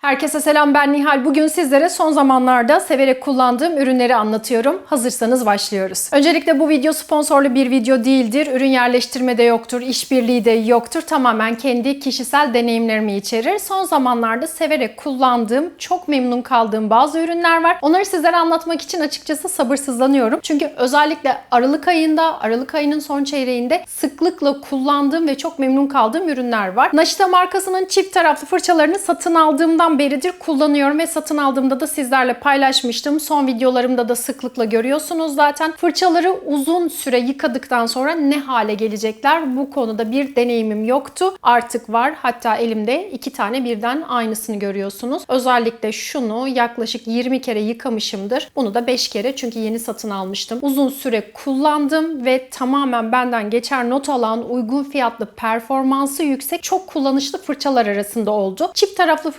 Herkese selam ben Nihal. Bugün sizlere son zamanlarda severek kullandığım ürünleri anlatıyorum. Hazırsanız başlıyoruz. Öncelikle bu video sponsorlu bir video değildir. Ürün yerleştirme de yoktur, işbirliği de yoktur. Tamamen kendi kişisel deneyimlerimi içerir. Son zamanlarda severek kullandığım, çok memnun kaldığım bazı ürünler var. Onları sizlere anlatmak için açıkçası sabırsızlanıyorum. Çünkü özellikle Aralık ayında, Aralık ayının son çeyreğinde sıklıkla kullandığım ve çok memnun kaldığım ürünler var. Naşita markasının çift taraflı fırçalarını satın aldığımdan beridir kullanıyorum ve satın aldığımda da sizlerle paylaşmıştım. Son videolarımda da sıklıkla görüyorsunuz zaten. Fırçaları uzun süre yıkadıktan sonra ne hale gelecekler? Bu konuda bir deneyimim yoktu. Artık var. Hatta elimde iki tane birden aynısını görüyorsunuz. Özellikle şunu yaklaşık 20 kere yıkamışımdır. Bunu da 5 kere çünkü yeni satın almıştım. Uzun süre kullandım ve tamamen benden geçer not alan uygun fiyatlı performansı yüksek çok kullanışlı fırçalar arasında oldu. Çift taraflı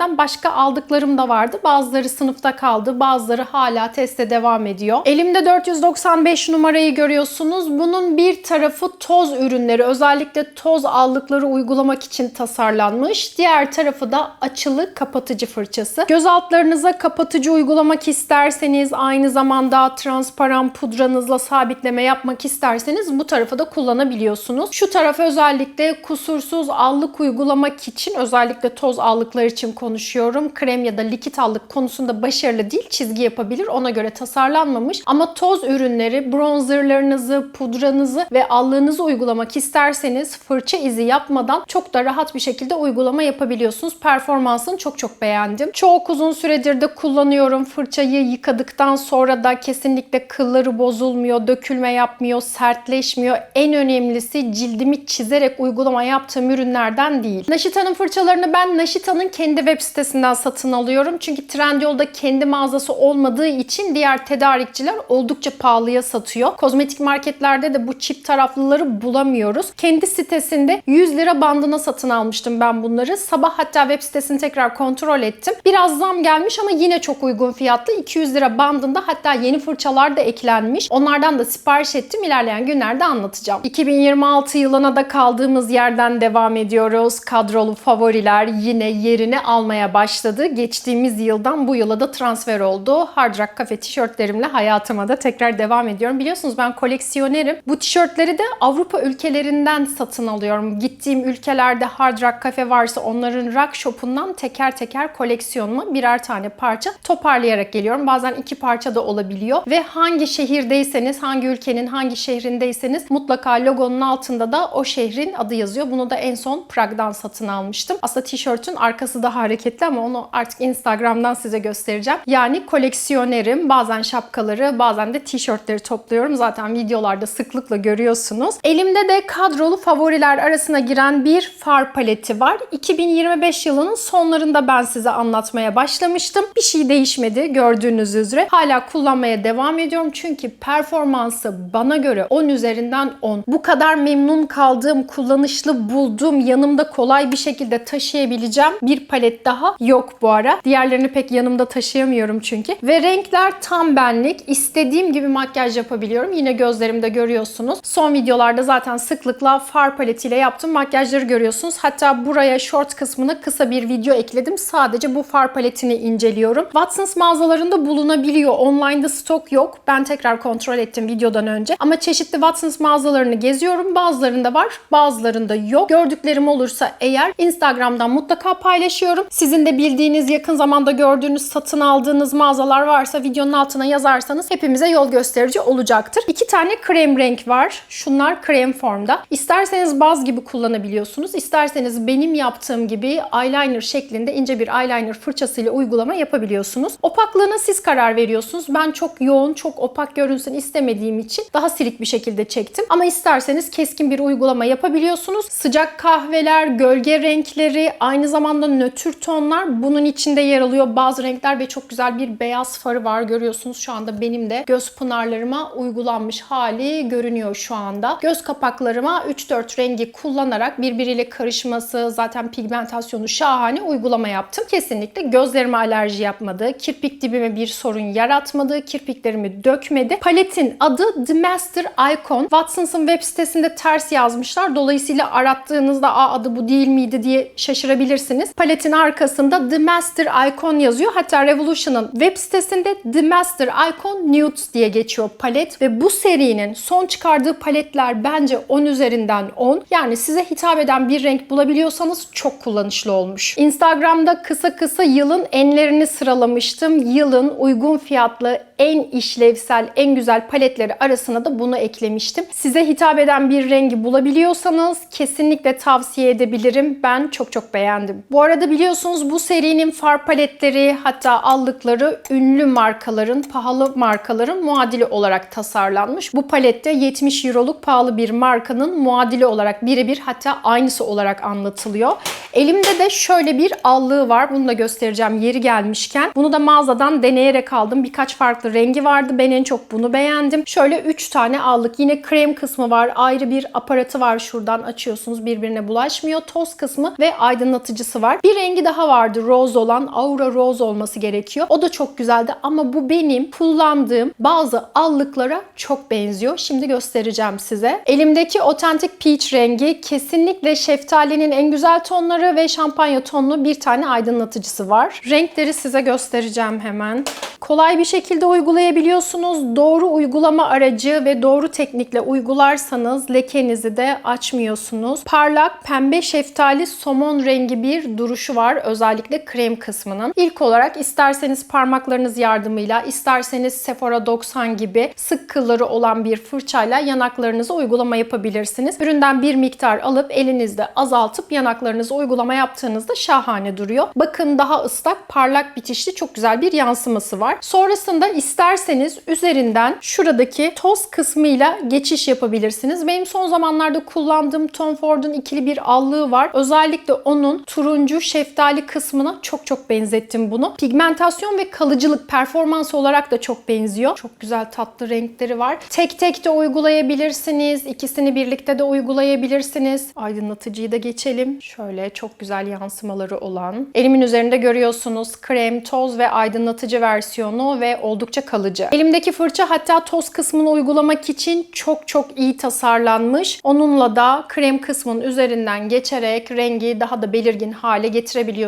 fırçalardan başka aldıklarım da vardı. Bazıları sınıfta kaldı. Bazıları hala teste devam ediyor. Elimde 495 numarayı görüyorsunuz. Bunun bir tarafı toz ürünleri. Özellikle toz allıkları uygulamak için tasarlanmış. Diğer tarafı da açılı kapatıcı fırçası. Göz altlarınıza kapatıcı uygulamak isterseniz aynı zamanda transparan pudranızla sabitleme yapmak isterseniz bu tarafı da kullanabiliyorsunuz. Şu taraf özellikle kusursuz allık uygulamak için özellikle toz allıklar için konuşuyorum. Krem ya da likit allık konusunda başarılı değil. Çizgi yapabilir. Ona göre tasarlanmamış. Ama toz ürünleri, bronzerlarınızı, pudranızı ve allığınızı uygulamak isterseniz fırça izi yapmadan çok da rahat bir şekilde uygulama yapabiliyorsunuz. Performansını çok çok beğendim. Çok uzun süredir de kullanıyorum. Fırçayı yıkadıktan sonra da kesinlikle kılları bozulmuyor, dökülme yapmıyor, sertleşmiyor. En önemlisi cildimi çizerek uygulama yaptığım ürünlerden değil. Naşita'nın fırçalarını ben Naşita'nın kendi web sitesinden satın alıyorum. Çünkü Trendyol'da kendi mağazası olmadığı için diğer tedarikçiler oldukça pahalıya satıyor. Kozmetik marketlerde de bu çift taraflıları bulamıyoruz. Kendi sitesinde 100 lira bandına satın almıştım ben bunları. Sabah hatta web sitesini tekrar kontrol ettim. Biraz zam gelmiş ama yine çok uygun fiyatlı. 200 lira bandında hatta yeni fırçalar da eklenmiş. Onlardan da sipariş ettim. İlerleyen günlerde anlatacağım. 2026 yılına da kaldığımız yerden devam ediyoruz. Kadrolu favoriler yine yerini almaya başladı. Geçtiğimiz yıldan bu yıla da transfer oldu. Hard Rock Cafe tişörtlerimle hayatıma da tekrar devam ediyorum. Biliyorsunuz ben koleksiyonerim. Bu tişörtleri de Avrupa ülkelerinden satın alıyorum. Gittiğim ülkelerde Hard Rock Cafe varsa onların rock shop'undan teker teker koleksiyonuma birer tane parça toparlayarak geliyorum. Bazen iki parça da olabiliyor. Ve hangi şehirdeyseniz, hangi ülkenin hangi şehrindeyseniz mutlaka logonun altında da o şehrin adı yazıyor. Bunu da en son Prag'dan satın almıştım. Aslında tişörtün arkası daha hareketli ama onu artık Instagram'dan size göstereceğim. Yani koleksiyonerim. Bazen şapkaları, bazen de tişörtleri topluyorum. Zaten videolarda sıklıkla görüyorsunuz. Elimde de kadrolu favoriler arasına giren bir far paleti var. 2025 yılının sonlarında ben size anlatmaya başlamıştım. Bir şey değişmedi gördüğünüz üzere. Hala kullanmaya devam ediyorum çünkü performansı bana göre 10 üzerinden 10. Bu kadar memnun kaldığım, kullanışlı bulduğum, yanımda kolay bir şekilde taşıyabileceğim bir palet daha yok bu ara. Diğerlerini pek yanımda taşıyamıyorum çünkü. Ve renkler tam benlik. İstediğim gibi makyaj yapabiliyorum. Yine gözlerimde görüyorsunuz. Son videolarda zaten sıklıkla far paletiyle yaptığım makyajları görüyorsunuz. Hatta buraya short kısmına kısa bir video ekledim. Sadece bu far paletini inceliyorum. Watsons mağazalarında bulunabiliyor. Online'da stok yok. Ben tekrar kontrol ettim videodan önce. Ama çeşitli Watsons mağazalarını geziyorum. Bazılarında var, bazılarında yok. Gördüklerim olursa eğer Instagram'dan mutlaka paylaşıyorum. Sizin de bildiğiniz, yakın zamanda gördüğünüz, satın aldığınız mağazalar varsa videonun altına yazarsanız hepimize yol gösterici olacaktır. İki tane krem renk var. Şunlar krem formda. İsterseniz baz gibi kullanabiliyorsunuz. İsterseniz benim yaptığım gibi eyeliner şeklinde ince bir eyeliner fırçasıyla uygulama yapabiliyorsunuz. Opaklığına siz karar veriyorsunuz. Ben çok yoğun, çok opak görünsün istemediğim için daha silik bir şekilde çektim. Ama isterseniz keskin bir uygulama yapabiliyorsunuz. Sıcak kahveler, gölge renkleri, aynı zamanda nötr tonlar bunun içinde yer alıyor. Bazı renkler ve çok güzel bir beyaz farı var. Görüyorsunuz şu anda benim de göz pınarlarıma uygulanmış hali görünüyor şu anda. Göz kapaklarıma 3-4 rengi kullanarak birbiriyle karışması, zaten pigmentasyonu şahane uygulama yaptım. Kesinlikle gözlerime alerji yapmadı. Kirpik dibime bir sorun yaratmadı. Kirpiklerimi dökmedi. Paletin adı The Master Icon. Watsons'ın web sitesinde ters yazmışlar. Dolayısıyla arattığınızda Aa, adı bu değil miydi diye şaşırabilirsiniz. Paletin markasında The Master Icon yazıyor. Hatta Revolution'ın web sitesinde The Master Icon Nudes diye geçiyor palet ve bu serinin son çıkardığı paletler bence 10 üzerinden 10. Yani size hitap eden bir renk bulabiliyorsanız çok kullanışlı olmuş. Instagram'da kısa kısa yılın enlerini sıralamıştım. Yılın uygun fiyatlı en işlevsel, en güzel paletleri arasına da bunu eklemiştim. Size hitap eden bir rengi bulabiliyorsanız kesinlikle tavsiye edebilirim. Ben çok çok beğendim. Bu arada biliyorsunuz bu serinin far paletleri hatta allıkları ünlü markaların, pahalı markaların muadili olarak tasarlanmış. Bu palette 70 euroluk pahalı bir markanın muadili olarak birebir hatta aynısı olarak anlatılıyor. Elimde de şöyle bir allığı var. Bunu da göstereceğim yeri gelmişken. Bunu da mağazadan deneyerek aldım. Birkaç farklı rengi vardı. Ben en çok bunu beğendim. Şöyle 3 tane allık. Yine krem kısmı var. Ayrı bir aparatı var. Şuradan açıyorsunuz. Birbirine bulaşmıyor. Toz kısmı ve aydınlatıcısı var. Bir rengi daha vardı. Rose olan. Aura Rose olması gerekiyor. O da çok güzeldi ama bu benim kullandığım bazı allıklara çok benziyor. Şimdi göstereceğim size. Elimdeki Authentic Peach rengi kesinlikle şeftalinin en güzel tonları ve şampanya tonlu bir tane aydınlatıcısı var. Renkleri size göstereceğim hemen. Kolay bir şekilde uygulayabiliyorsunuz. Doğru uygulama aracı ve doğru teknikle uygularsanız lekenizi de açmıyorsunuz. Parlak pembe şeftali somon rengi bir duruşu var özellikle krem kısmının. İlk olarak isterseniz parmaklarınız yardımıyla, isterseniz Sephora 90 gibi sık kılları olan bir fırçayla yanaklarınıza uygulama yapabilirsiniz. Üründen bir miktar alıp elinizde azaltıp yanaklarınıza uygulama yaptığınızda şahane duruyor. Bakın daha ıslak, parlak bitişli çok güzel bir yansıması var. Sonrasında isterseniz üzerinden şuradaki toz kısmıyla geçiş yapabilirsiniz. Benim son zamanlarda kullandığım Tom Ford'un ikili bir allığı var. Özellikle onun turuncu şeftali kısmına çok çok benzettim bunu. Pigmentasyon ve kalıcılık performans olarak da çok benziyor. Çok güzel tatlı renkleri var. Tek tek de uygulayabilirsiniz. İkisini birlikte de uygulayabilirsiniz. Aydınlatıcıyı da geçelim. Şöyle çok güzel yansımaları olan. Elimin üzerinde görüyorsunuz krem, toz ve aydınlatıcı versiyonu ve oldukça kalıcı. Elimdeki fırça hatta toz kısmını uygulamak için çok çok iyi tasarlanmış. Onunla da krem kısmının üzerinden geçerek rengi daha da belirgin hale getirebiliyorsunuz.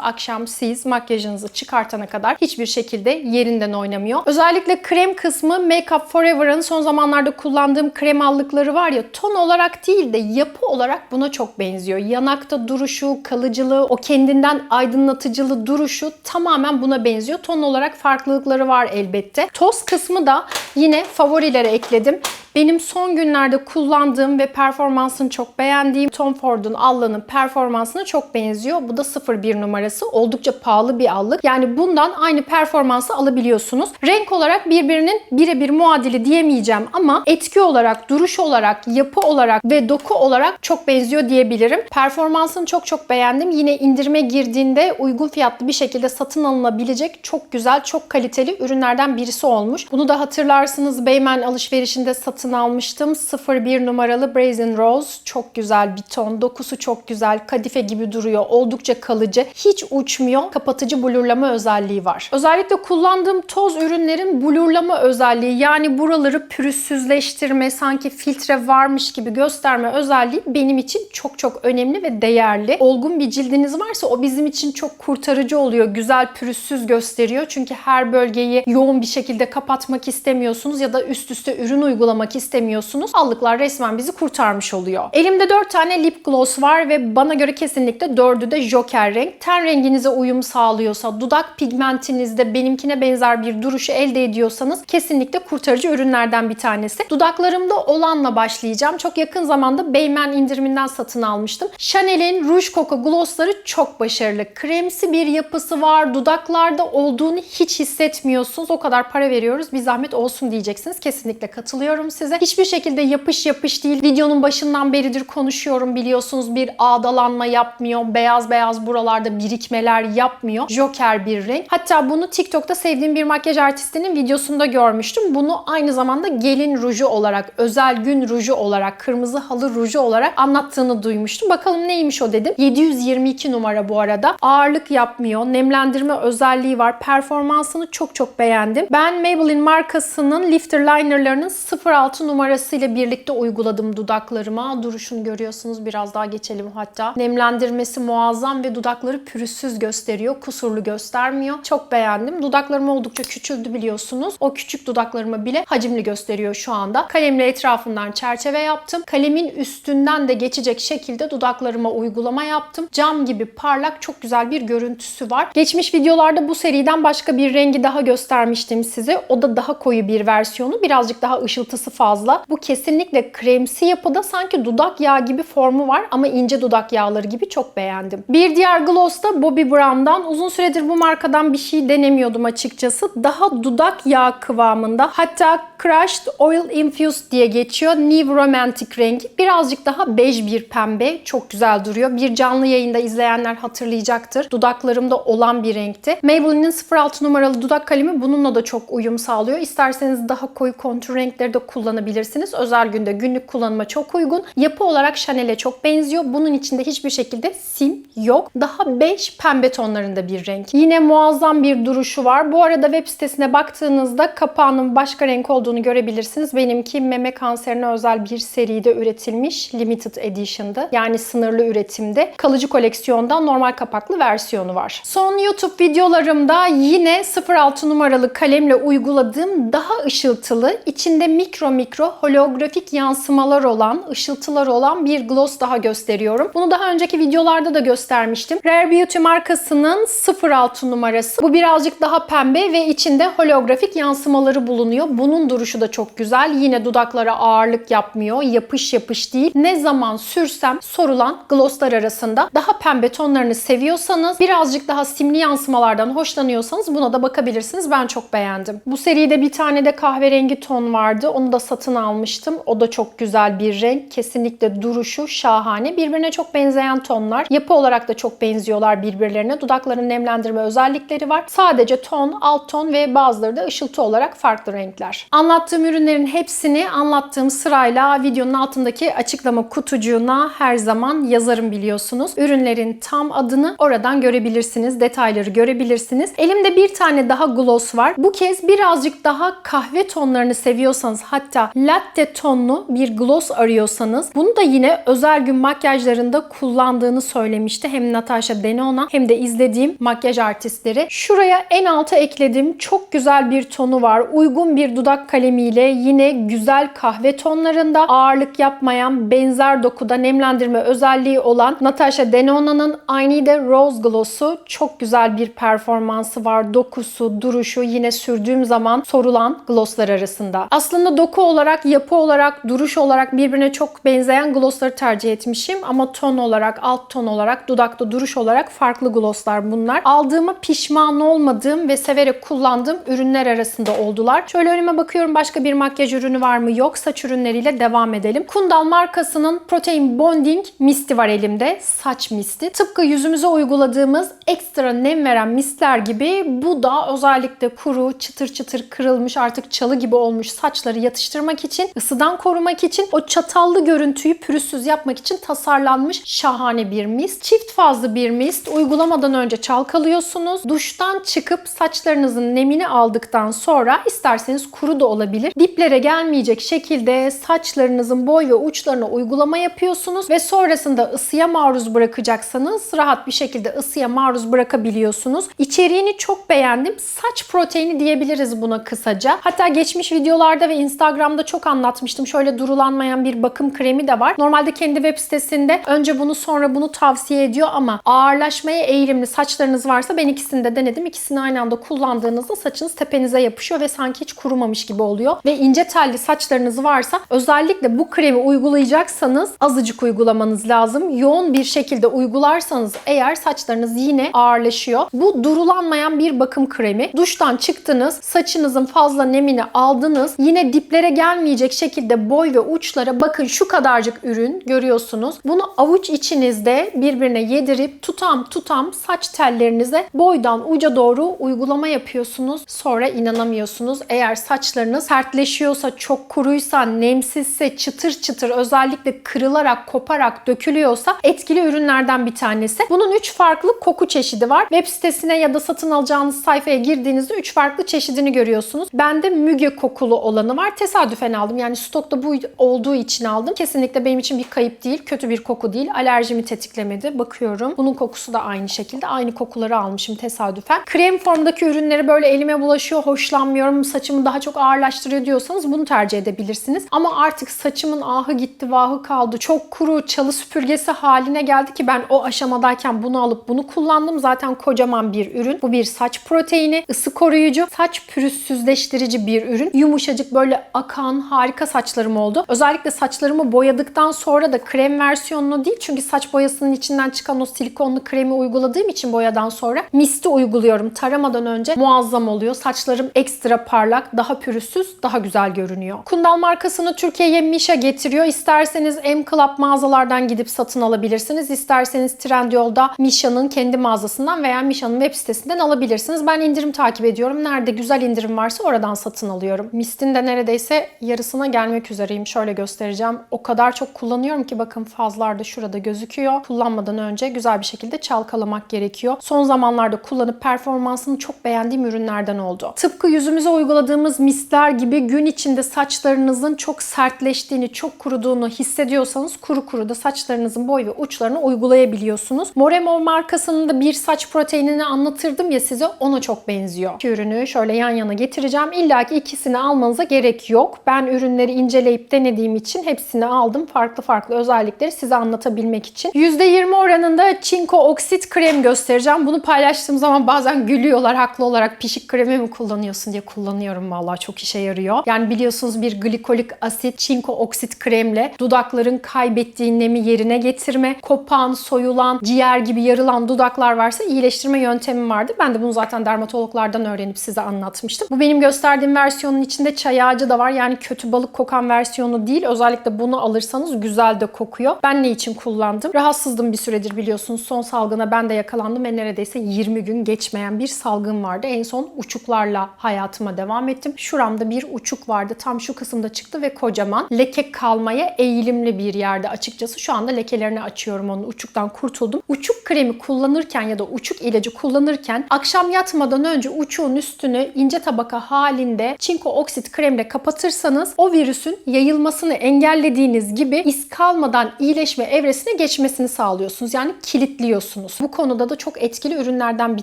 Akşam siz makyajınızı çıkartana kadar hiçbir şekilde yerinden oynamıyor. Özellikle krem kısmı Makeup Forever'ın son zamanlarda kullandığım krem allıkları var ya ton olarak değil de yapı olarak buna çok benziyor. Yanakta duruşu, kalıcılığı, o kendinden aydınlatıcılı duruşu tamamen buna benziyor. Ton olarak farklılıkları var elbette. Toz kısmı da yine favorilere ekledim. Benim son günlerde kullandığım ve performansını çok beğendiğim Tom Ford'un allığının performansına çok benziyor. Bu da 01 numarası. Oldukça pahalı bir allık. Yani bundan aynı performansı alabiliyorsunuz. Renk olarak birbirinin birebir muadili diyemeyeceğim ama etki olarak, duruş olarak, yapı olarak ve doku olarak çok benziyor diyebilirim. Performansını çok çok beğendim. Yine indirime girdiğinde uygun fiyatlı bir şekilde satın alınabilecek çok güzel, çok kaliteli ürünlerden birisi olmuş. Bunu da hatırlarsınız Beymen alışverişinde satın almıştım. 01 numaralı Brazen Rose. Çok güzel bir ton. Dokusu çok güzel. Kadife gibi duruyor. Oldukça kalıcı. Hiç uçmuyor. Kapatıcı blurlama özelliği var. Özellikle kullandığım toz ürünlerin blurlama özelliği yani buraları pürüzsüzleştirme, sanki filtre varmış gibi gösterme özelliği benim için çok çok önemli ve değerli. Olgun bir cildiniz varsa o bizim için çok kurtarıcı oluyor. Güzel pürüzsüz gösteriyor. Çünkü her bölgeyi yoğun bir şekilde kapatmak istemiyorsunuz ya da üst üste ürün uygulamak istemiyorsunuz. Allıklar resmen bizi kurtarmış oluyor. Elimde 4 tane lip gloss var ve bana göre kesinlikle 4'ü de joker renk. Ten renginize uyum sağlıyorsa, dudak pigmentinizde benimkine benzer bir duruşu elde ediyorsanız kesinlikle kurtarıcı ürünlerden bir tanesi. Dudaklarımda olanla başlayacağım. Çok yakın zamanda Beymen indiriminden satın almıştım. Chanel'in Rouge Coco glossları çok başarılı. Kremsi bir yapısı var. Dudaklarda olduğunu hiç hissetmiyorsunuz. O kadar para veriyoruz. Bir zahmet olsun diyeceksiniz. Kesinlikle katılıyorum size. Hiçbir şekilde yapış yapış değil. Videonun başından beridir konuşuyorum biliyorsunuz. Bir ağdalanma yapmıyor. Beyaz beyaz buralarda birikmeler yapmıyor. Joker bir renk. Hatta bunu TikTok'ta sevdiğim bir makyaj artistinin videosunda görmüştüm. Bunu aynı zamanda gelin ruju olarak, özel gün ruju olarak, kırmızı halı ruju olarak anlattığını duymuştum. Bakalım neymiş o dedim. 722 numara bu arada. Ağırlık yapmıyor. Nemlendirme özelliği var. Performansını çok çok beğendim. Ben Maybelline markasının lifter linerlarının 06 06 numarasıyla birlikte uyguladım dudaklarıma. Duruşunu görüyorsunuz. Biraz daha geçelim hatta. Nemlendirmesi muazzam ve dudakları pürüzsüz gösteriyor. Kusurlu göstermiyor. Çok beğendim. Dudaklarım oldukça küçüldü biliyorsunuz. O küçük dudaklarımı bile hacimli gösteriyor şu anda. Kalemle etrafından çerçeve yaptım. Kalemin üstünden de geçecek şekilde dudaklarıma uygulama yaptım. Cam gibi parlak çok güzel bir görüntüsü var. Geçmiş videolarda bu seriden başka bir rengi daha göstermiştim size. O da daha koyu bir versiyonu. Birazcık daha ışıltısı fazla. Bu kesinlikle kremsi yapıda sanki dudak yağı gibi formu var ama ince dudak yağları gibi çok beğendim. Bir diğer gloss da Bobbi Brown'dan. Uzun süredir bu markadan bir şey denemiyordum açıkçası. Daha dudak yağı kıvamında. Hatta Crushed Oil Infused diye geçiyor. New Romantic rengi. Birazcık daha bej bir pembe. Çok güzel duruyor. Bir canlı yayında izleyenler hatırlayacaktır. Dudaklarımda olan bir renkti. Maybelline'in 06 numaralı dudak kalemi bununla da çok uyum sağlıyor. İsterseniz daha koyu kontur renkleri de kullanabilirsiniz. Özel günde günlük kullanıma çok uygun. Yapı olarak Chanel'e çok benziyor. Bunun içinde hiçbir şekilde sim yok. Daha bej pembe tonlarında bir renk. Yine muazzam bir duruşu var. Bu arada web sitesine baktığınızda kapağının başka renk olduğunu görebilirsiniz. Benimki meme kanserine özel bir seride üretilmiş limited edition'dı. Yani sınırlı üretimde. Kalıcı koleksiyonda normal kapaklı versiyonu var. Son YouTube videolarımda yine 06 numaralı kalemle uyguladığım daha ışıltılı, içinde mikro mikro holografik yansımalar olan, ışıltılar olan bir gloss daha gösteriyorum. Bunu daha önceki videolarda da göstermiştim. Rare Beauty markasının 06 numarası. Bu birazcık daha pembe ve içinde holografik yansımaları bulunuyor. Bunun duruşu da çok güzel. Yine dudaklara ağırlık yapmıyor. Yapış yapış değil. Ne zaman sürsem sorulan glosslar arasında daha pembe tonlarını seviyorsanız, birazcık daha simli yansımalardan hoşlanıyorsanız buna da bakabilirsiniz. Ben çok beğendim. Bu seride bir tane de kahverengi ton vardı. Onu da satın almıştım. O da çok güzel bir renk. Kesinlikle duruşu şahane. Birbirine çok benzeyen tonlar. Yapı olarak da çok benziyorlar birbirlerine. Dudakların nemlendirme özellikleri var. Sadece ton, alt ton ve bazıları da ışıltı olarak farklı renkler. Anlattığım ürünlerin hepsini anlattığım sırayla videonun altındaki açıklama kutucuğuna her zaman yazarım biliyorsunuz. Ürünlerin tam adını oradan görebilirsiniz. Detayları görebilirsiniz. Elimde bir tane daha gloss var. Bu kez birazcık daha kahve tonlarını seviyorsanız hatta latte tonlu bir gloss arıyorsanız bunu da yine özel gün makyajlarında kullandığını söylemişti. Hem Natasha Denona hem de izlediğim makyaj artistleri. Şuraya en alta ekledim. Çok güzel bir tonu var. Uygun bir dudak kalemiyle yine güzel kahve tonlarında ağırlık yapmayan benzer dokuda nemlendirme özelliği olan Natasha Denona'nın I Need a Rose Gloss'u çok güzel bir performansı var. Dokusu, duruşu yine sürdüğüm zaman sorulan glosslar arasında. Aslında doku olarak, yapı olarak, duruş olarak birbirine çok benzeyen glossları tercih etmişim ama ton olarak, alt ton olarak, dudakta duruş olarak farklı glosslar bunlar. Aldığıma pişman olmadığım ve severek kullandığım ürünler arasında oldular. Şöyle önüme bakıyorum başka bir makyaj ürünü var mı? Yok. Saç ürünleriyle devam edelim. Kundal markasının Protein Bonding Misti var elimde. Saç misti. Tıpkı yüzümüze uyguladığımız ekstra nem veren mistler gibi bu da özellikle kuru, çıtır çıtır kırılmış artık çalı gibi olmuş saçları yatıştırmak için, ısıdan korumak için, o çatallı görüntüyü pürüzsüz yapmak için tasarlanmış şahane bir mist. Çift fazlı bir mist. Uygulamadan önce çalkalıyorsunuz. Duştan çıkıp saçlarınızın nemini aldıktan sonra isterseniz kuru da olabilir. Diplere gelmeyecek şekilde saçlarınızın boy ve uçlarına uygulama yapıyorsunuz ve sonrasında ısıya maruz bırakacaksanız rahat bir şekilde ısıya maruz bırakabiliyorsunuz. İçeriğini çok beğendim. Saç proteini diyebiliriz buna kısaca. Hatta geçmiş videolarda ve Instagram'da çok anlatmıştım. Şöyle durulanmayan bir bakım kremi de var. Normalde kendi web sitesinde önce bunu sonra bunu tavsiye ediyor ama ağırlaşmaya eğilimli saçlarınız varsa ben ikisini de denedim. İkisini aynı anda kullandığınızda saçınız tepenize yapışıyor ve sanki hiç kurumamış gibi oluyor. Ve ince telli saçlarınız varsa özellikle bu kremi uygulayacaksanız azıcık uygulamanız lazım. Yoğun bir şekilde uygularsanız eğer saçlarınız yine ağırlaşıyor. Bu durulanmayan bir bakım kremi. Duştan çıktınız, saçınızın fazla nemini aldınız. Yine diplere gelmeyecek şekilde boy ve uçlara bakın şu kadarcık ürün görüyorsunuz. Bunu avuç içinizde birbirine yedirip tutam tutam saç tellerinize boydan uca doğru uygulama yapıyorsunuz. Sonra inanamıyorsunuz. Eğer saçlarınız sertleşiyorsa, çok kuruysa, nemsizse, çıtır çıtır özellikle kırılarak, koparak dökülüyorsa etkili ürünlerden bir tanesi. Bunun 3 farklı koku çeşidi var. Web sitesine ya da satın alacağınız sayfaya girdiğinizde 3 farklı çeşidini görüyorsunuz. Bende müge kokulu olanı var. Tesadüf tesadüfen aldım. Yani stokta bu olduğu için aldım. Kesinlikle benim için bir kayıp değil, kötü bir koku değil. Alerjimi tetiklemedi. Bakıyorum. Bunun kokusu da aynı şekilde. Aynı kokuları almışım tesadüfen. Krem formdaki ürünleri böyle elime bulaşıyor, hoşlanmıyorum. Saçımı daha çok ağırlaştırıyor diyorsanız bunu tercih edebilirsiniz. Ama artık saçımın ahı gitti, vahı kaldı. Çok kuru, çalı süpürgesi haline geldi ki ben o aşamadayken bunu alıp bunu kullandım. Zaten kocaman bir ürün. Bu bir saç proteini, ısı koruyucu, saç pürüzsüzleştirici bir ürün. Yumuşacık böyle akan harika saçlarım oldu. Özellikle saçlarımı boyadıktan sonra da krem versiyonunu değil çünkü saç boyasının içinden çıkan o silikonlu kremi uyguladığım için boyadan sonra misti uyguluyorum. Taramadan önce muazzam oluyor. Saçlarım ekstra parlak, daha pürüzsüz, daha güzel görünüyor. Kundal markasını Türkiye'ye Misha getiriyor. İsterseniz M Club mağazalardan gidip satın alabilirsiniz. İsterseniz Trendyol'da Misha'nın kendi mağazasından veya Misha'nın web sitesinden alabilirsiniz. Ben indirim takip ediyorum. Nerede güzel indirim varsa oradan satın alıyorum. Mist'in de neredeyse yarısına gelmek üzereyim. Şöyle göstereceğim. O kadar çok kullanıyorum ki bakın fazlar da şurada gözüküyor. Kullanmadan önce güzel bir şekilde çalkalamak gerekiyor. Son zamanlarda kullanıp performansını çok beğendiğim ürünlerden oldu. Tıpkı yüzümüze uyguladığımız mistler gibi gün içinde saçlarınızın çok sertleştiğini, çok kuruduğunu hissediyorsanız kuru kuru da saçlarınızın boy ve uçlarını uygulayabiliyorsunuz. Moremov markasının da bir saç proteinini anlatırdım ya size ona çok benziyor. İki ürünü şöyle yan yana getireceğim. İlla ki ikisini almanıza gerek yok. Ben ürünleri inceleyip denediğim için hepsini aldım. Farklı farklı özellikleri size anlatabilmek için. %20 oranında çinko oksit krem göstereceğim. Bunu paylaştığım zaman bazen gülüyorlar haklı olarak pişik kremi mi kullanıyorsun diye kullanıyorum vallahi çok işe yarıyor. Yani biliyorsunuz bir glikolik asit çinko oksit kremle dudakların kaybettiği nemi yerine getirme, kopan, soyulan, ciğer gibi yarılan dudaklar varsa iyileştirme yöntemi vardı. Ben de bunu zaten dermatologlardan öğrenip size anlatmıştım. Bu benim gösterdiğim versiyonun içinde çay ağacı da var. Yani kötü balık kokan versiyonu değil. Özellikle bunu alırsanız güzel de kokuyor. Ben ne için kullandım? Rahatsızdım bir süredir biliyorsunuz. Son salgına ben de yakalandım ve neredeyse 20 gün geçmeyen bir salgın vardı. En son uçuklarla hayatıma devam ettim. Şuramda bir uçuk vardı. Tam şu kısımda çıktı ve kocaman. Leke kalmaya eğilimli bir yerde açıkçası. Şu anda lekelerini açıyorum onun. Uçuktan kurtuldum. Uçuk kremi kullanırken ya da uçuk ilacı kullanırken akşam yatmadan önce uçuğun üstünü ince tabaka halinde çinko oksit kremle kapatırsanız o virüsün yayılmasını engellediğiniz gibi iz kalmadan iyileşme evresine geçmesini sağlıyorsunuz. Yani kilitliyorsunuz. Bu konuda da çok etkili ürünlerden bir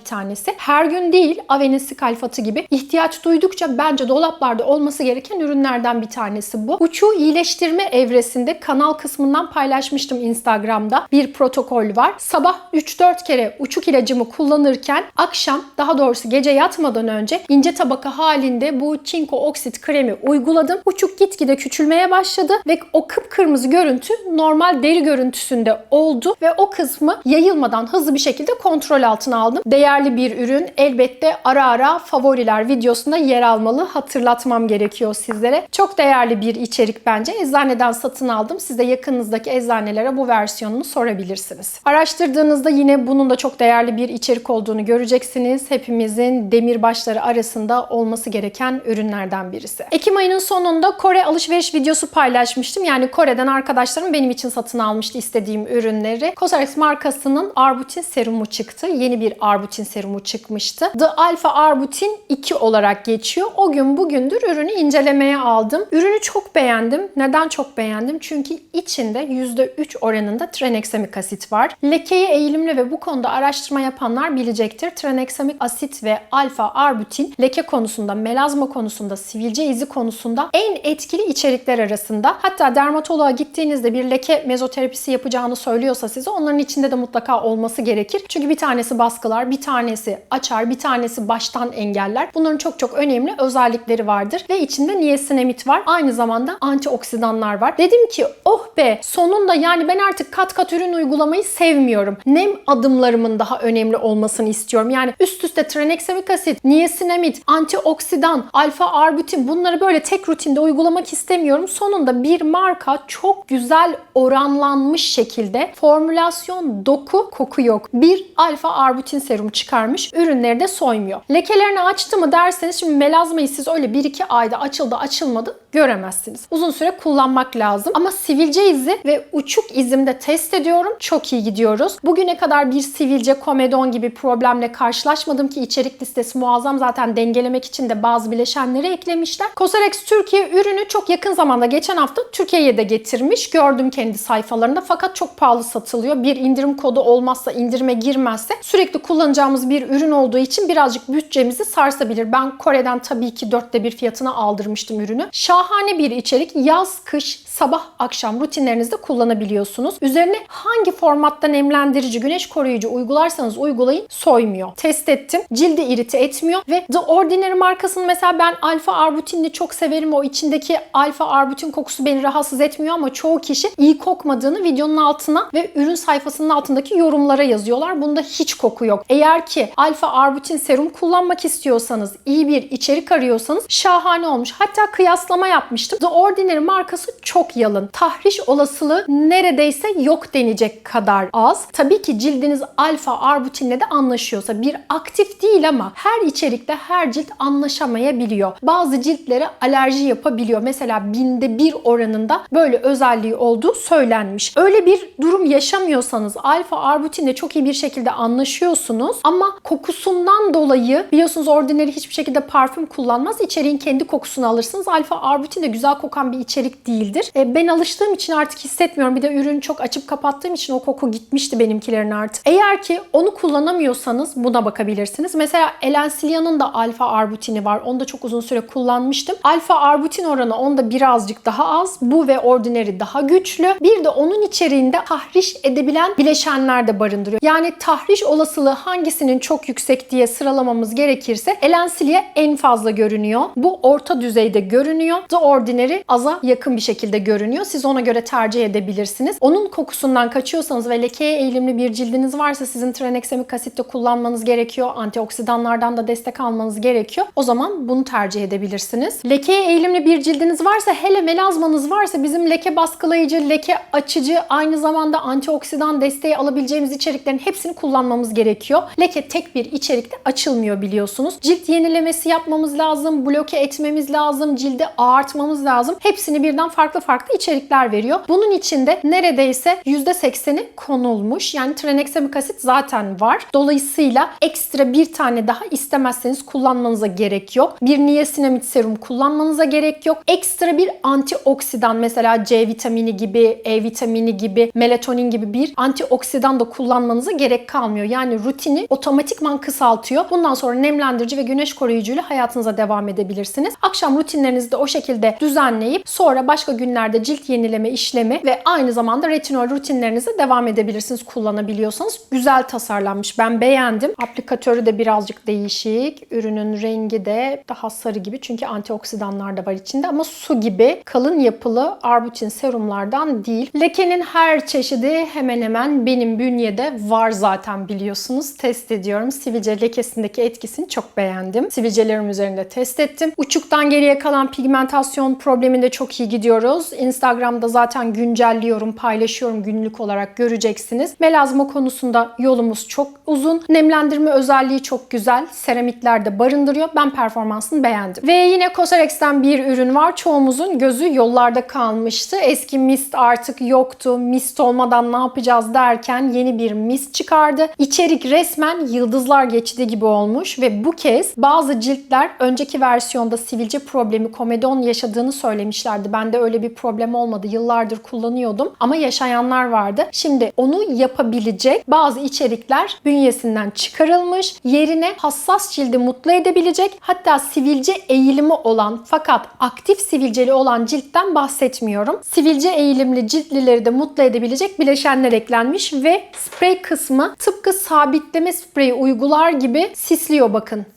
tanesi. Her gün değil Avenis kalfatı gibi ihtiyaç duydukça bence dolaplarda olması gereken ürünlerden bir tanesi bu. Uçuğu iyileştirme evresinde kanal kısmından paylaşmıştım Instagram'da. Bir protokol var. Sabah 3-4 kere uçuk ilacımı kullanırken akşam daha doğrusu gece yatmadan önce ince tabaka halinde bu çinko oksit kremi uyguladım. Uçuk gitgide küçülmeye başladı ve o kıpkırmızı görüntü normal deri görüntüsünde oldu ve o kısmı yayılmadan hızlı bir şekilde kontrol altına aldım. Değerli bir ürün. Elbette ara ara favoriler videosunda yer almalı. Hatırlatmam gerekiyor sizlere. Çok değerli bir içerik bence. Eczaneden satın aldım. Siz de yakınınızdaki eczanelere bu versiyonunu sorabilirsiniz. Araştırdığınızda yine bunun da çok değerli bir içerik olduğunu göreceksiniz. Hepimizin demirbaşları arasında olması gereken ürünlerden birisi. Ekim ayının sonunda Kore alışveriş videosu paylaşmıştım. Yani Kore'den arkadaşlarım benim için satın almıştı istediğim ürünleri. Cosrx markasının Arbutin serumu çıktı. Yeni bir Arbutin serumu çıkmıştı. The Alpha Arbutin 2 olarak geçiyor. O gün bugündür ürünü incelemeye aldım. Ürünü çok beğendim. Neden çok beğendim? Çünkü içinde %3 oranında tranexamik asit var. Lekeye eğilimli ve bu konuda araştırma yapanlar bilecektir. Tranexamik asit ve alfa arbutin leke konusunda, melazma konusunda, sivilce izi konusunda en etkili içerikler arasında. Hatta dermatoloğa gittiğinizde bir leke mezoterapisi yapacağını söylüyorsa size onların içinde de mutlaka olması gerekir. Çünkü bir tanesi baskılar, bir tanesi açar, bir tanesi baştan engeller. Bunların çok çok önemli özellikleri vardır. Ve içinde niasinamid var. Aynı zamanda antioksidanlar var. Dedim ki oh be sonunda yani ben artık kat kat ürün uygulamayı sevmiyorum. Nem adımlarımın daha önemli olmasını istiyorum. Yani üst üste tranexamik asit, niasinamid, antioksidan, alfa arbutin bunları böyle tek rutinde uygulamak istemiyorum. Sonunda bir marka çok güzel oranlanmış şekilde formülasyon doku koku yok. Bir alfa arbutin serum çıkarmış. Ürünleri de soymuyor. Lekelerini açtı mı derseniz şimdi melazmayı siz öyle 1-2 ayda açıldı açılmadı göremezsiniz. Uzun süre kullanmak lazım. Ama sivilce izi ve uçuk izimde test ediyorum. Çok iyi gidiyoruz. Bugüne kadar bir sivilce, komedon gibi problemle karşılaşmadım ki içerik listesi muazzam. Zaten dengelemek için de bazı bileşenleri eklemişler. Cosrx Türkiye ürünü çok yakın zamanda geçen hafta Türkiye'ye de getirmiş. Gördüm kendi sayfalarında fakat çok pahalı satılıyor. Bir indirim kodu olmazsa, indirime girmezse sürekli kullanacağımız bir ürün olduğu için birazcık bütçemizi sarsabilir. Ben Kore'den tabii ki dörtte bir fiyatına aldırmıştım ürünü. Şahane bir içerik. Yaz, kış, sabah, akşam rutinlerinizde kullanabiliyorsunuz. Üzerine hangi formatta nemlendirici, güneş koruyucu uygularsanız uygulayın soymuyor. Test ettim. Cildi irite etmiyor ve The Ordinary markasının mesela ben alfa arbutinini çok severim. O içindeki alfa arbutin kokusu beni rahatsız etmiyor ama çoğu kişi iyi kokmadığını videonun altına ve ürün sayfasının altındaki yorumlara yazıyorlar. Bunda hiç koku yok. Eğer ki alfa arbutin serum kullanmak istiyorsanız, iyi bir içerik arıyorsanız şahane olmuş. Hatta kıyaslama yapmıştım. The Ordinary markası çok yalın. Tahriş olasılığı neredeyse yok denecek kadar az. Tabii ki cildiniz alfa arbutinle de anlaşıyorsa bir aktif değil ama her içerikte her cilt anlaşamayabiliyor. Bazı ciltlere alerji yapabiliyor. Mesela binde bir oranında böyle özelliği olduğu söylenmiş. Öyle bir durum yaşamıyorsanız alfa arbutinle çok iyi bir şekilde anlaşıyorsunuz ama kokusundan dolayı biliyorsunuz Ordinary hiçbir şekilde parfüm kullanmaz. İçeriğin kendi kokusunu alırsınız. Alfa arbutin de güzel kokan bir içerik değildir. E, ben alıştığım için artık hissetmiyorum. Bir de ürünü çok açıp kapattığım için o koku gitmişti benimkilerin artık. Eğer ki onu kullanamıyorsanız buna bakabilirsiniz. Mesela Elencilia'nın da alfa arbutini var. Onu da çok uzun süre kullanmıştım. Alfa arbutin oranı onda birazcık daha az. Bu ve Ordinary daha güçlü. Bir de onun içeriğinde tahriş edebilen bileşenler de barındırıyor. Yani tahriş olasılığı hangisinin çok yüksek diye sıralamamız gerekirse Elencilia en fazla görünüyor. Bu orta düzeyde görünüyor. The Ordinary aza yakın bir şekilde görünüyor. Siz ona göre tercih edebilirsiniz. Onun kokusundan kaçıyorsanız ve lekeye eğilimli bir cildiniz varsa sizin traneksemik asit de kullanmanız gerekiyor. Antioksidanlardan da destek almanız gerekiyor. O zaman bunu tercih edebilirsiniz. Lekeye eğilimli bir cildiniz varsa hele melazmanız varsa bizim leke baskılayıcı, leke açıcı aynı zamanda antioksidan desteği alabileceğimiz içeriklerin hepsini kullanmamız gerekiyor. Leke tek bir içerikte açılmıyor biliyorsunuz. Cilt yenilemesi yapmamız lazım, bloke etmemiz lazım, cildi ağartmamız lazım. Hepsini birden farklı farklı içerikler veriyor. Bunun içinde neredeyse %80'i konulmuş. Yani tranexamic asit zaten var. Dolayısıyla ekstra bir tane daha istemezseniz kullanmanıza gerek yok. Bir niasinamid serum kullanmanıza gerek yok. Ekstra bir antioksidan mesela C vitamini gibi, E vitamini gibi, melatonin gibi bir antioksidan da kullanmanıza gerek kalmıyor. Yani rutini otomatikman kısaltıyor. Bundan sonra nemlendirici ve güneş koruyucuyla hayatınıza devam edebilirsiniz. Akşam rutinlerinizi de o şekilde düzenleyip sonra başka günlerde cilt yenileme işlemi ve aynı zamanda retinol rutinlerinize devam edebilirsiniz kullanabiliyorsanız. Güzel tasarlanmış. Ben beğendim. Aplikatörü de birazcık değişik. Ürünün rengi de daha sarı gibi çünkü antioksidanlar da var içinde ama su gibi kalın yapılı arbutin serumlardan değil. Lekenin her çeşidi hemen hemen benim bünyede var zaten biliyorsunuz. Test ediyorum. Sivilce lekesindeki etkisini çok beğendim. Sivilcelerim üzerinde test ettim. Uçuktan geriye kalan pigmentasyon probleminde çok iyi gidiyoruz. Instagram'da zaten güncelliyorum, paylaşıyorum günlük olarak göreceksiniz. Melazma konusunda yolumuz çok uzun. Nemlendirme özelliği çok güzel. Seramikler de barındırıyor. Ben performansını beğendim. Ve yine Cosrx'ten bir ürün var. Çoğumuzun gözü yollarda kalmıştı. Eski mist artık yoktu. Mist olmadan ne yapacağız derken yeni bir mist çıkardı. İçerik resmen yıldızlar geçidi gibi olmuş ve bu kez bazı ciltler önceki versiyonda sivilce problemi, komedon yaşadığını söylemişlerdi. Bende öyle bir problem olmadı. Yıllardır kullanıyordum ama yaşayanlar vardı. Şimdi onu yapabilecek bazı içerikler bünyesinden çıkarılmış. Yerine hassas cildi mutlu edebilecek hatta sivilce eğilimi olan fakat aktif sivilceli olan ciltten bahsetmiyorum. Sivilce eğilimli ciltlileri de mutlu edebilecek bileşenler eklenmiş ve sprey kısmı tıpkı sabitleme spreyi uygular gibi sisliyor bakın.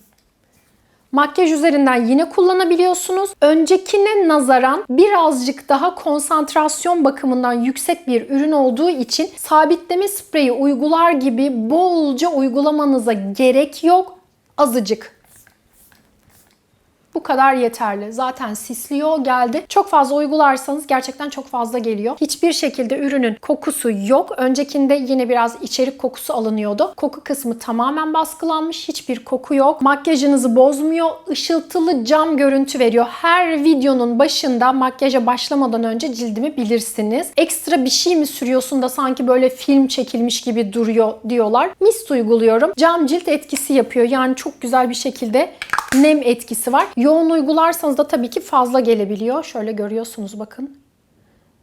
Makyaj üzerinden yine kullanabiliyorsunuz. Öncekine nazaran birazcık daha konsantrasyon bakımından yüksek bir ürün olduğu için sabitleme spreyi uygular gibi bolca uygulamanıza gerek yok. Azıcık. Bu kadar yeterli. Zaten sisliyor geldi. Çok fazla uygularsanız gerçekten çok fazla geliyor. Hiçbir şekilde ürünün kokusu yok. Öncekinde yine biraz içerik kokusu alınıyordu. Koku kısmı tamamen baskılanmış. Hiçbir koku yok. Makyajınızı bozmuyor. Işıltılı cam görüntü veriyor. Her videonun başında makyaja başlamadan önce cildimi bilirsiniz. Ekstra bir şey mi sürüyorsun da sanki böyle film çekilmiş gibi duruyor diyorlar. Mist uyguluyorum. Cam cilt etkisi yapıyor. Yani çok güzel bir şekilde nem etkisi var. Yoğun uygularsanız da tabii ki fazla gelebiliyor. Şöyle görüyorsunuz bakın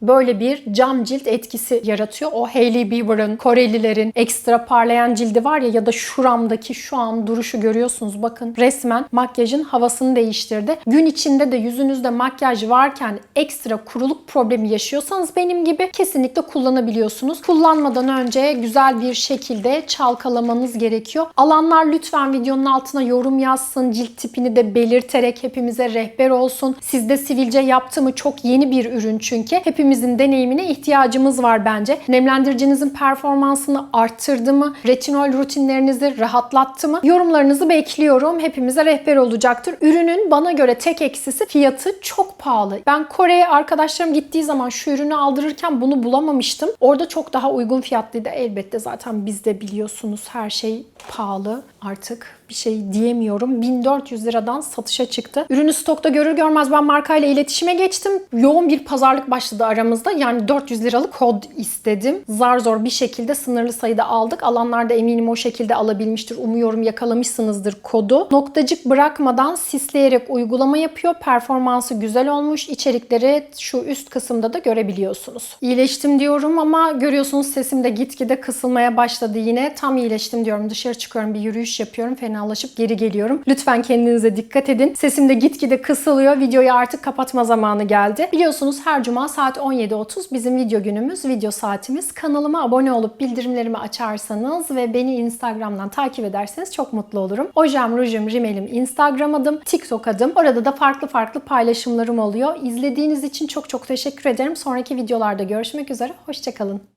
böyle bir cam cilt etkisi yaratıyor. O Hailey Bieber'ın, Korelilerin ekstra parlayan cildi var ya ya da şuramdaki şu an duruşu görüyorsunuz. Bakın resmen makyajın havasını değiştirdi. Gün içinde de yüzünüzde makyaj varken ekstra kuruluk problemi yaşıyorsanız benim gibi kesinlikle kullanabiliyorsunuz. Kullanmadan önce güzel bir şekilde çalkalamanız gerekiyor. Alanlar lütfen videonun altına yorum yazsın. Cilt tipini de belirterek hepimize rehber olsun. Sizde sivilce yaptı mı çok yeni bir ürün çünkü. Hepimiz hepimizin deneyimine ihtiyacımız var bence. Nemlendiricinizin performansını arttırdı mı? Retinol rutinlerinizi rahatlattı mı? Yorumlarınızı bekliyorum. Hepimize rehber olacaktır. Ürünün bana göre tek eksisi fiyatı çok pahalı. Ben Kore'ye arkadaşlarım gittiği zaman şu ürünü aldırırken bunu bulamamıştım. Orada çok daha uygun fiyatlıydı. Elbette zaten bizde biliyorsunuz her şey pahalı artık bir şey diyemiyorum. 1400 liradan satışa çıktı. Ürünü stokta görür görmez ben markayla iletişime geçtim. Yoğun bir pazarlık başladı aramızda. Yani 400 liralık kod istedim. Zar zor bir şekilde sınırlı sayıda aldık. Alanlar da eminim o şekilde alabilmiştir. Umuyorum yakalamışsınızdır kodu. Noktacık bırakmadan sisleyerek uygulama yapıyor. Performansı güzel olmuş. İçerikleri şu üst kısımda da görebiliyorsunuz. İyileştim diyorum ama görüyorsunuz sesim de gitgide kısılmaya başladı yine. Tam iyileştim diyorum. Dışarı çıkıyorum bir yürüyüş yapıyorum. Fenalaşıp geri geliyorum. Lütfen kendinize dikkat edin. Sesim de gitgide kısılıyor. Videoyu artık kapatma zamanı geldi. Biliyorsunuz her cuma saat 17.30 bizim video günümüz, video saatimiz. Kanalıma abone olup bildirimlerimi açarsanız ve beni Instagram'dan takip ederseniz çok mutlu olurum. Ojem, rujum, rimelim Instagram adım, TikTok adım. Orada da farklı farklı paylaşımlarım oluyor. İzlediğiniz için çok çok teşekkür ederim. Sonraki videolarda görüşmek üzere. Hoşçakalın.